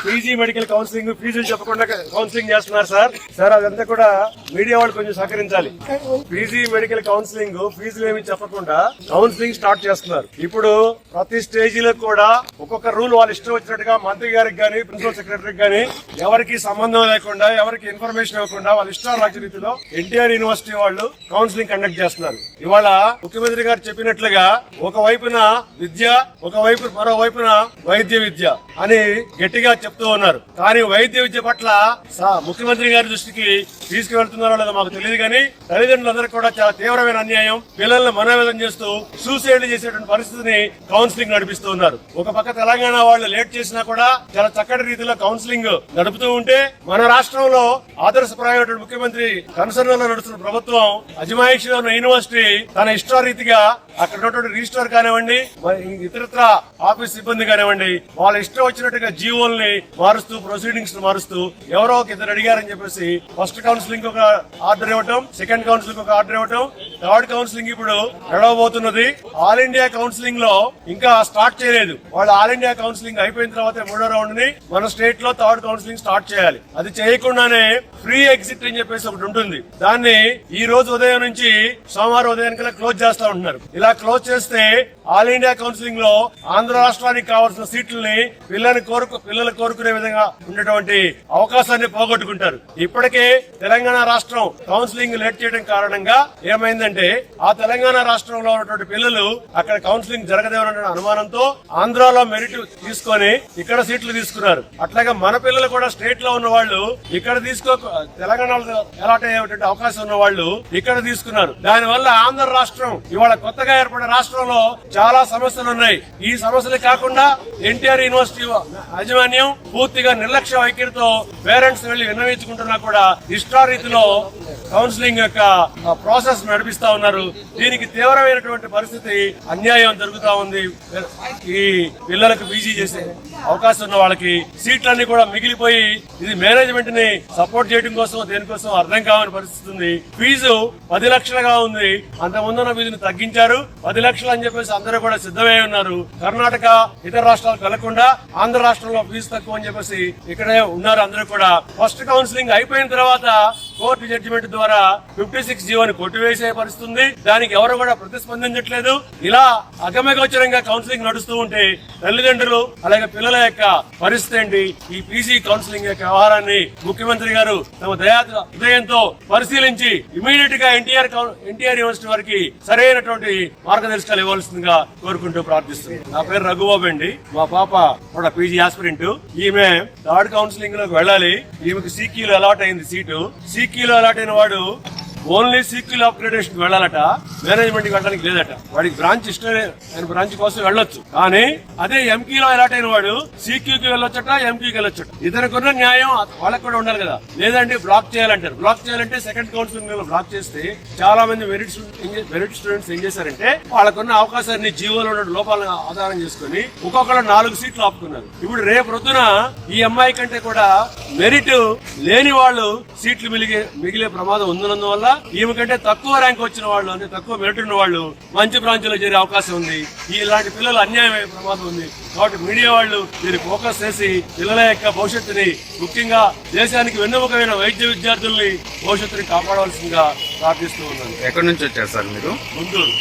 PG medical counselling ఫీజులు చెప్పకుండా counselling చేస్తున్నారు సార్. సార్ అదంతా కూడా మీడియా వాళ్ళు కొంచెం సహకరించాలి. పీజీ మెడికల్ కౌన్సిలింగ్ ఫీజులు ఏమి చెప్పకుండా కౌన్సిలింగ్ స్టార్ట్ చేస్తున్నారు. ఇప్పుడు ప్రతి స్టేజీలో కూడా ఒక్కొక్క రూల్ వాళ్ళు ఇష్టం వచ్చినట్టుగా మంత్రి గారికి గానీ ప్రిన్సిపల్ సెక్రటరీకి గానీ ఎవరికి సంబంధం లేకుండా ఎవరికి ఇన్ఫర్మేషన్ ఇవ్వకుండా వాళ్ళ ఇష్ట రాజ్య రీతిలో ఎన్టీఆర్ యూనివర్సిటీ వాళ్ళు కౌన్సిలింగ్ కండక్ట్ చేస్తున్నారు. ఇవాళ ముఖ్యమంత్రి గారు చెప్పినట్లుగా ఒక వైపున విద్య ఒక వైపు మరోవైపున వైద్య విద్య అని గట్టిగా చెప్తూ ఉన్నారు. కానీ వైద్య విద్య పట్ల ముఖ్యమంత్రి గారి దృష్టికి తీసుకువెళ్తున్నారో లేదో మాకు తెలియదు కానీ తల్లిదండ్రులందరూ కూడా చాలా తీవ్రమైన అన్యాయం. పిల్లల్ని మనోవేదం చేస్తూ సూసైడ్ చేసేటువంటి పరిస్థితిని కౌన్సిలింగ్ నడిపిస్తూ ఉన్నారు. ఒక పక్క తెలంగాణ వాళ్ళు లేట్ చేసినా కూడా చాలా చక్కటి రీతిలో కౌన్సిలింగ్ నడుపుతూ ఉంటే మన రాష్ట్రంలో ఆదర్శప్రాయమైన ముఖ్యమంత్రి కన్సర్న్లో నడుస్తున్న ప్రభుత్వం అజమాయిషిలో ఉన్న యూనివర్సిటీ తన ఇష్టారీతిగా అక్కడ ఉన్నటువంటి రిజిస్టర్ కానివ్వండి మరి ఇతరత్ర ఆఫీస్ సిబ్బంది కానివ్వండి వాళ్ళ ఇష్టం వచ్చినట్టుగా జీవోల్ని మారుస్తూ ప్రొసీడింగ్స్ మారుస్తూ ఎవరో ఒక ఇద్దరు అడిగారని చెప్పేసి ఫస్ట్ కౌన్సిలింగ్ ఒక ఆర్డర్ ఇవ్వటం సెకండ్ కౌన్సిలింగ్ ఒక ఆర్డర్ ఇవ్వటం థర్డ్ కౌన్సిలింగ్ ఇప్పుడు నడవబోతున్నది. ఆల్ ఇండియా కౌన్సిలింగ్లో ఇంకా స్టార్ట్ చేయలేదు. వాళ్ళు ఆల్ ఇండియా కౌన్సిలింగ్ అయిపోయిన తర్వాత మూడో రౌండ్ని మన స్టేట్లో థర్డ్ కౌన్సిలింగ్ స్టార్ట్ చేయాలి. అది చేయకుండానే ఫ్రీ ఎగ్జిట్ అని చెప్పేసి ఒకటి ఉంటుంది. దాన్ని ఈ రోజు ఉదయం నుంచి సోమవారం ఉదయం కల్లా క్లోజ్ చేస్తా ఉంటున్నారు. ఇలా క్లోజ్ చేస్తే ఆల్ ఇండియా కౌన్సిలింగ్లో ఆంధ్ర రాష్ట్రానికి కావాల్సిన సీట్లని పిల్లల్ని కోరుకు పిల్లలు కోరుకునే విధంగా ఉండేటువంటి అవకాశాన్ని పోగొట్టుకుంటారు. ఇప్పటికే తెలంగాణ రాష్ట్రం కౌన్సిలింగ్ లేట్ చేయడం కారణంగా ఏంటంటే ఆ తెలంగాణ రాష్ట్రంలో ఉన్నటువంటి పిల్లలు అక్కడ కౌన్సిలింగ్ జరగదేమన్న అనుమానంతో ఆంధ్రాలో మెరిట్ తీసుకొని ఇక్కడ సీట్లు తీసుకున్నారు. అట్లాగే మన పిల్లలు కూడా స్టేట్లో ఉన్న వాళ్ళు ఇక్కడ తీసుకో తెలంగాణలో అలాట్ అయ్యేటువంటి అవకాశం ఉన్న వాళ్ళు ఇక్కడ తీసుకున్నారు. దాని వల్ల ఆంధ్ర రాష్ట్రం ఇవాళ కొత్తగా ఏర్పడిన రాష్ట్రంలో చాలా సమస్యలు ఉన్నాయి. ఈ సమస్యలు కాకుండా ఎన్టీఆర్ యూనివర్సిటీ యాజమాన్యం పూర్తిగా నిర్లక్ష్య వైఖరితో పేరెంట్స్ వెళ్ళి విన్నవించుకుంటున్నా కూడా ఇష్టారీతిలో కౌన్సిలింగ్ యొక్క ప్రాసెస్ నడిపిస్తా ఉన్నారు. దీనికి తీవ్రమైనటువంటి పరిస్థితి అన్యాయం జరుగుతా ఉంది. ఈ పిల్లలకు బీజీ చేసే అవకాశం ఉన్న వాళ్ళకి సీట్లన్నీ కూడా మిగిలిపోయి ఇది మేనేజ్మెంట్ని సపోర్ట్ చేయడం కోసం దేనికోసం అర్థం కావని పరిస్థితి ఉంది. ఫీజు పది లక్షలుగా ఉంది. అంత ముందున్న ఫీజుని తగ్గించారు. పది లక్షలు అని చెప్పేసి అందరూ కూడా సిద్ధమై ఉన్నారు. కర్ణాటక ఇతర రాష్ట్రాలకు వెళ్ళకుండా ఆంధ్ర రాష్ట్రంలో ఫీజు తక్కువ అని చెప్పేసి ఇక్కడే ఉన్నారు అందరూ కూడా. ఫస్ట్ కౌన్సిలింగ్ అయిపోయిన తర్వాత కోర్టు జడ్జిమెంట్ ద్వారా ఫిఫ్టీ సిక్స్ జీవోని కొట్టివేసే పరిస్థితుంది. దానికి ఎవరు కూడా ప్రతిస్పందించట్లేదు. ఇలా అగమగోచరంగా కౌన్సిలింగ్ నడుస్తూ ఉంటే తల్లిదండ్రులు అలాగే పిల్లల యొక్క పరిస్థితి ఏంటి? ఈ పీజీ కౌన్సిలింగ్ యొక్క వ్యవహారాన్ని ముఖ్యమంత్రి గారు తమ దయా హృదయంతో పరిశీలించి ఇమీడియట్గా ఎన్టీఆర్ ఎన్టీఆర్ యూనివర్సిటీ వారికి సరైనటువంటి మార్గదర్శకాలు ఇవ్వాల్సిందిగా కోరుకుంటూ ప్రార్థిస్తుంది నా పేరు రఘుబాబు అండి. మా పాప కూడా పీజీ ఆస్పిరెంట్ ఈమె థర్డ్ కౌన్సిలింగ్లోకి వెళ్ళాలి. ఈమెకు సీకీలో అలాట్ అయింది సీటు. సీకీలో అలాట్ అయిన వాడు ఓన్లీ సీక్వెల్ అప్గ్రేడేషన్ వెళ్ళాలట మేనేజ్మెంట్ వెళ్ళడానికి లేదట. వాడికి బ్రాంచ్ ఇష్టమే ఆయన బ్రాంచ్ కోసం వెళ్ళొచ్చు. కానీ అదే ఎంకీలో ఎలాటైన అయిన వాడు సీక్యూకి వెళ్ళొచ్చట ఎంకీకి వెళ్ళొచ్చట. ఇతనికున్న న్యాయం వాళ్ళకి కూడా ఉండాలి కదా. లేదంటే బ్లాక్ చేయాలంటారు. బ్లాక్ చేయాలంటే సెకండ్ కౌన్సిలింగ్లో బ్లాక్ చేస్తే చాలా మంది మెరిట్ మెరిట్ స్టూడెంట్స్ ఏం చేశారంటే వాళ్ళకున్న అవకాశాన్ని జీవోలో ఉన్న లోపాలను ఆధారం చేసుకుని ఒక్కొక్కరు నాలుగు సీట్లు ఆపుకున్నారు. ఇప్పుడు రేపు రొద్దున ఈ అమ్మాయి కంటే కూడా మెరిట్ లేని వాళ్ళు సీట్లు మిగిలే మిగిలే ప్రమాదం ఉన్నందువల్ల ఈమె కంటే తక్కువ ర్యాంక్ వచ్చిన వాళ్ళు అంటే తక్కువ మెరిట్ ఉన్న వాళ్ళు మంచి బ్రాంచ్లో చేరే అవకాశం ఉంది. ఇలాంటి పిల్లలు అన్యాయం అయ్యే ప్రమాదం ఉంది. కాబట్టి మీడియా వాళ్ళు దీన్ని ఫోకస్ చేసి పిల్లల యొక్క భవిష్యత్తుని ముఖ్యంగా దేశానికి వెన్నుముకమైన వైద్య విద్యార్థుల్ని భవిష్యత్తుని కాపాడవలసిందిగా ప్రార్థిస్తూ ఉన్నాను. ఎక్కడి నుంచి వచ్చారు సార్ మీరు? గుంటూరు.